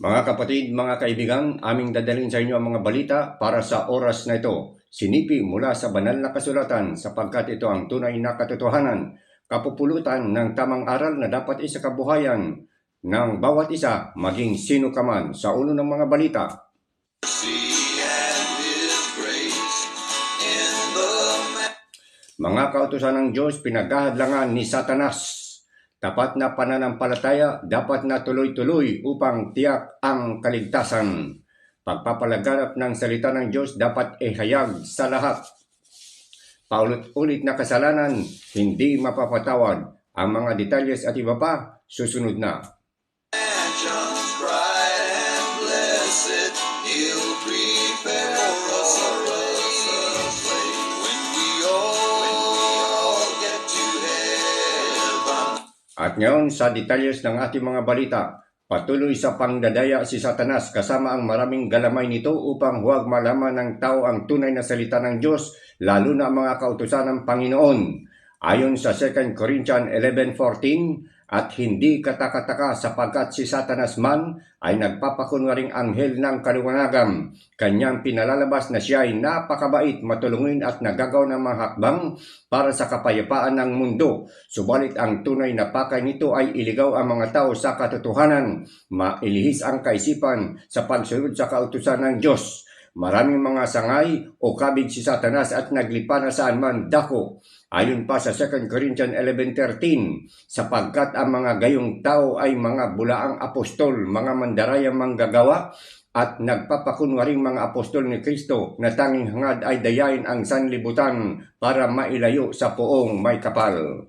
Mga kapatid, mga kaibigan, aming dadalhin sa inyo ang mga balita para sa oras na ito. Sinipi mula sa banal na kasulatan sapagkat ito ang tunay na katotohanan, kapupulutan ng tamang aral na dapat isa kabuhayan ng bawat isa maging sino ka man sa ulo ng mga balita. Mga kautusan ng Diyos pinaghahadlangan ni Satanas. Tapat na pananampalataya dapat na tuloy-tuloy upang tiyak ang kaligtasan. Pagpapalaganap ng salita ng Diyos dapat ihayag sa lahat. Paulit-ulit na kasalanan, hindi mapapatawad. Ang mga detalyes at iba pa, susunod na. At ngayon sa detalyes ng ating mga balita, patuloy sa pangdadaya si Satanas kasama ang maraming galamay nito upang huwag malaman ng tao ang tunay na salita ng Diyos, lalo na ang mga kautusan ng Panginoon. Ayon sa 2 Corinthians 11.14, at hindi katakataka sapagkat si Satanas man ay nagpapakunwaring anghel ng kaliwanagan. Kanyang pinalalabas na siya ay napakabait, matulungin at nagagaw ng mga hakbang para sa kapayapaan ng mundo. Subalit ang tunay na pakay nito ay iligaw ang mga tao sa katotohanan, mailihis ang kaisipan sa pagsunod sa kautusan ng Diyos. Maraming mga sangay o kabig si Satanas at naglipa na saan man dako. Ayon pa sa 2 Corinthians 11.13, sapagkat ang mga gayong tao ay mga bulaang apostol, mga mandarayang manggagawa, at nagpapakunwaring mga apostol ni Kristo na tanging hangad ay dayain ang sanlibutan para mailayo sa poong may kapal.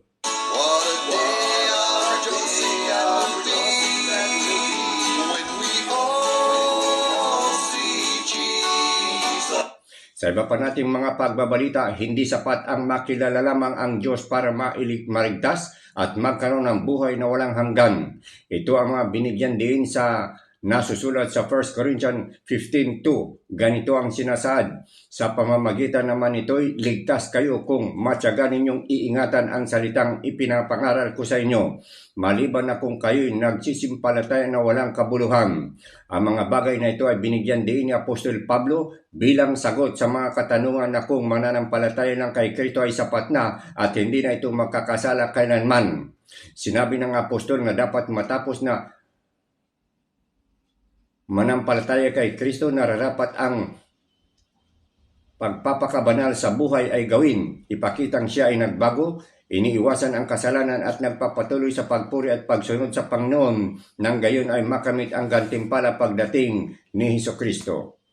Sa iba pa nating mga pagbabalita, hindi sapat ang makilala lamang ang Diyos para mailig marigtas at magkaroon ng buhay na walang hanggan. Ito ang mga binigyan din sa nasusulat sa 1 Corinthians 15.2. Ganito ang sinasaad, sa pamamagitan naman nito'y ligtas kayo kung matyaga ninyong iingatan ang salitang ipinapangaral ko sa inyo, maliban na kung kayo'y nagsisimpalataya na walang kabuluhan. Ang mga bagay na ito ay binigyan din ni Apostol Pablo bilang sagot sa mga katanungan na kung mananampalataya lang kay Kristo ay sapat na at hindi na ito magkakasala kailanman. Sinabi ng apostol na dapat matapos na manampalataya kay Kristo nararapat ang pagpapakabanal sa buhay ay gawin. Ipakitang siya ay nagbago, iniiwasan ang kasalanan at nagpapatuloy sa pagpuri at pagsunod sa Panginoon nang gayon ay makamit ang gantimpala pagdating ni Hesus Kristo.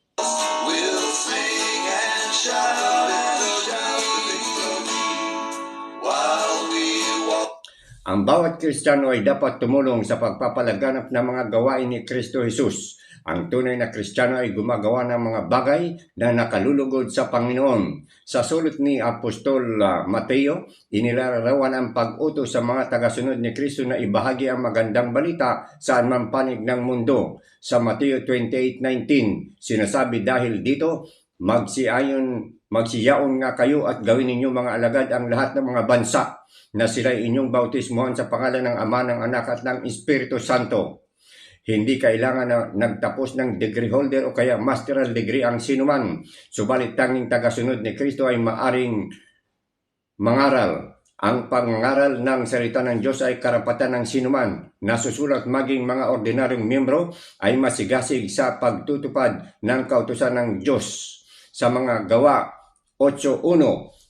Ang bawat Kristiyano ay dapat tumulong sa pagpapalaganap ng mga gawain ni Kristo Jesus. Ang tunay na Kristiyano ay gumagawa ng mga bagay na nakalulugod sa Panginoon. Sa sulat ni Apostol ah, Mateo, inilarawan ang pag-utos sa mga tagasunod ni Kristo na ibahagi ang magandang balita saan man panig ng mundo. Sa Mateo 28.19, sinasabi dahil dito, magsiayon magsiyaon nga kayo at gawin ninyo mga alagad ang lahat ng mga bansa na sila inyong bautismuhan sa pangalan ng Ama, ng Anak at ng Espiritu Santo. Hindi kailangan na nagtapos ng degree holder o kaya masteral degree ang sinuman. Subalit tanging tagasunod ni Kristo ay maaring mangaral. Ang pangaral ng salita ng Diyos ay karapatan ng sinuman. Nasusulat maging mga ordinaryong miyembro ay masigasig sa pagtutupad ng kautusan ng Diyos. Sa mga gawa 8.1,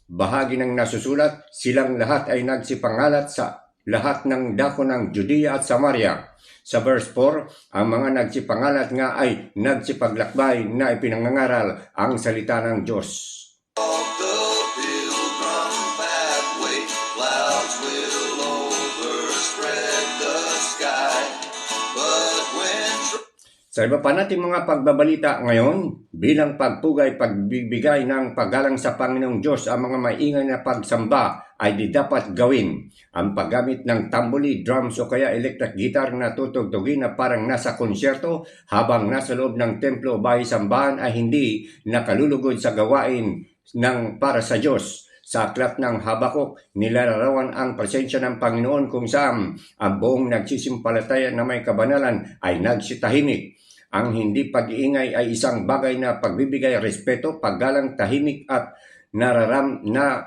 bahagi ng nasusulat, silang lahat ay nagsipangalat sa lahat ng dako ng Judea at Samaria. Sa verse 4, ang mga nagsipangalat nga ay nagsipaglakbay na ipinangangaral ang salita ng Diyos. the Sa iba pa nating mga pagbabalita ngayon, bilang pagpugay pagbibigay ng paggalang sa Panginoong Diyos ang mga maingay na pagsamba ay di dapat gawin. Ang paggamit ng tambuli, drums o kaya electric guitar na tutugtugin na parang nasa konsyerto habang nasa loob ng templo o bahay sambahan ay hindi nakalulugod sa gawain ng para sa Diyos. Sa aklat ng Habakuk, nilalarawan ang presensya ng Panginoon kung saan ang buong nagsisimpalataya na may kabanalan ay nagsitahimik. Ang hindi pag-iingay ay isang bagay na pagbibigay respeto, paggalang tahimik at nararam na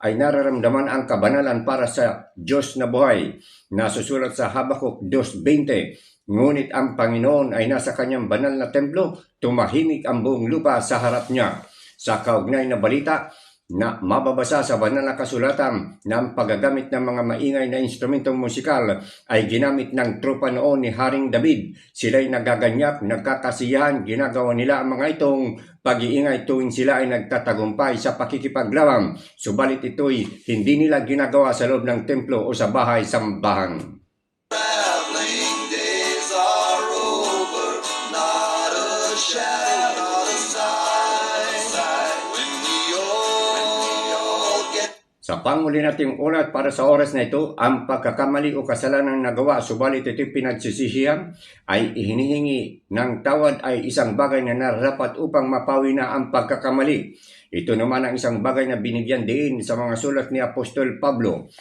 ay nararamdaman ang kabanalan para sa Diyos na buhay. Nasusulat sa Habakuk 2.20, Ngunit ang Panginoon ay nasa kanyang banal na templo, tumahimik ang buong lupa sa harap niya. Sa kaugnay na balita, na mababasa sa banal na kasulatan na ang paggagamit ng mga maingay na instrumentong musikal ay ginamit ng tropa noon ni Haring David. Sila'y nagaganyak, nagkakasiyahan, ginagawa nila ang mga itong pag-iingay tuwing sila ay nagtatagumpay sa pakikipaglawang. Subalit ito'y hindi nila ginagawa sa loob ng templo o sa bahay-sambahan. Traveling Sa panguli nating ulat para sa oras na ito, ang pagkakamali o kasalanan na nagawa subalit ito'y pinagsisisihan ay ihinihingi ng tawad ay isang bagay na nararapat upang mapawi na ang pagkakamali. Ito naman ang isang bagay na binigyan din sa mga sulat ni Apostol Pablo.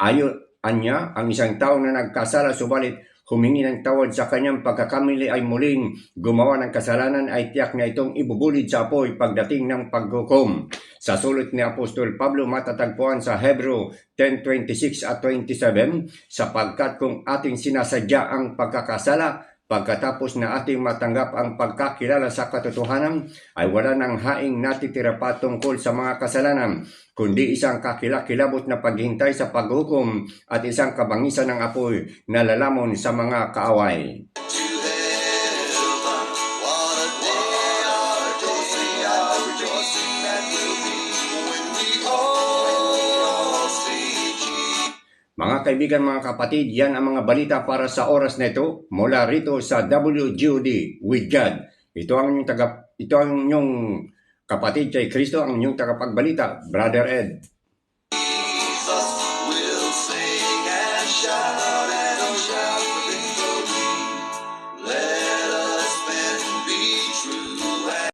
Ayon anya, ang isang tao na nagkasala subalit humingi ng tawad sa kanyang pagkakamali ay muling gumawa ng kasalanan ay tiyak na itong ibubulid sa apoy pagdating ng paghukom. Sa sulat ni Apostol Pablo matatagpuan sa Hebrew 10.26 at 27, sapagkat kung ating sinasadya ang pagkakasala, pagkatapos na ating matanggap ang pagkakilala sa katotohanan, ay wala nang haing natitira pa tungkol sa mga kasalanan, kundi isang kakilakilabot na paghintay sa paghukom at isang kabangisan ng apoy na lalamon sa mga kaaway. Kaibigan, mga kapatid, yan ang mga balita para sa oras na ito mula rito sa WGOD with God. Ito ang inyong, taga, ito ang inyong kapatid kay Kristo, ang inyong tagapagbalita, Brother Ed. Jesus will sing and shout.